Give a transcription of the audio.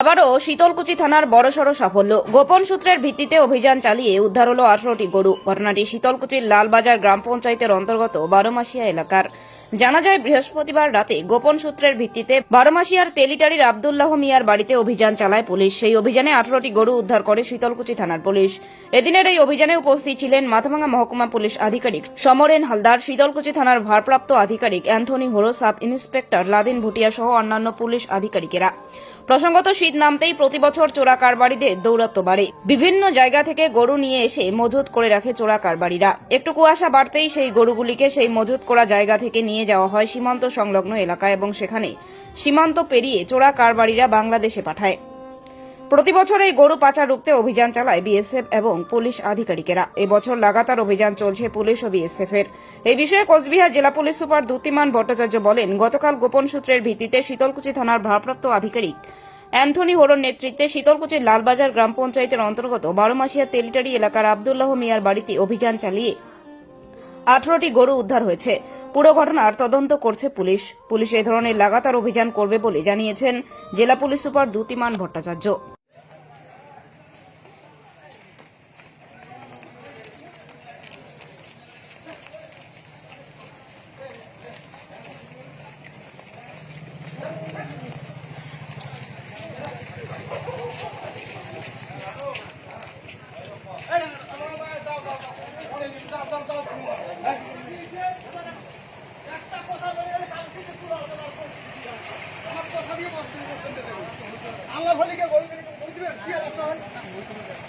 আবারও শীতলকুচি থানার বড়সড় সাফল্য। গোপন সূত্রের ভিত্তিতে অভিযান চালিয়ে উদ্ধার হল আঠারোটি গরু। ঘটনাটি শীতলকুচির লালবাজার গ্রাম পঞ্চায়েতের অন্তর্গত বারোমাসিয়া এলাকার। জানা যায়, বৃহস্পতিবার রাতে গোপন সূত্রের ভিত্তিতে বারোমাসিয়ার তেলিটারির আবদুল্লাহ মিয়ার বাড়িতে অভিযান চালায় পুলিশ। সেই অভিযানে আঠারোটি গরু উদ্ধার করে শীতলকুচি থানার পুলিশ। এদিনের এই অভিযানে উপস্থিত ছিলেন মাথাভাঙ্গা মহকুমা পুলিশ আধিকারিক সমরেন হালদার, শীতলকুচি থানার ভারপ্রাপ্ত আধিকারিক Anthony Horo sub inspector Laden Bhutia সহ অন্যান্য পুলিশ আধিকারিকেরা। প্রসঙ্গত, শীত নামতেই প্রতি বছর চোরা কারবারিদের দৌরাত্ম বাড়ে। বিভিন্ন জায়গা থেকে গরু নিয়ে এসে মজুত করে রাখে চোরা কারবারিরা। একটু কুয়াশা বাড়তেই সেই গরুগুলিকে সেই মজুত করা জায়গা থেকে নিয়ে যাওয়া হয় সীমান্ত সংলগ্ন এলাকা এবং সেখানে সীমান্ত পেরিয়ে চোরা কারবারিরা বাংলাদেশে পাঠায়। প্রতি বছর এই গরু পাচার রুখতে অভিযান চালায় বিএসএফ এবং পুলিশ আধিকারিকেরা। এবছর লাগাতার অভিযান চলছে পুলিশ ও বিএসএফ এর এই বিষয়ে কোচবিহার জেলা পুলিশ সুপার দ্যুতিমান ভট্টাচার্য বলেন, গতকাল গোপন সূত্রের ভিত্তিতে শীতলকুচি থানার ভারপ্রাপ্ত আধিকারিক অ্যান্থনি হোরোর নেতৃত্বে শীতলকুচির লালবাজার গ্রাম পঞ্চায়েতের অন্তর্গত বারোমাসিয়া তেলিটারি এলাকার আবদুল্লাহ মিয়ার বাড়িতে অভিযান চালিয়ে আঠারোটি গরু উদ্ধার হয়েছে। পুরো ঘটনার তদন্ত করছে পুলিশ পুলিশ এ ধরনের লাগাতার অভিযান করবে বলে জানিয়েছেন জেলা পুলিশ সুপার দ্যুতিমান ভট্টাচার্য আল্লাহ ভলিকে বলবেন বলবেন কি হয়?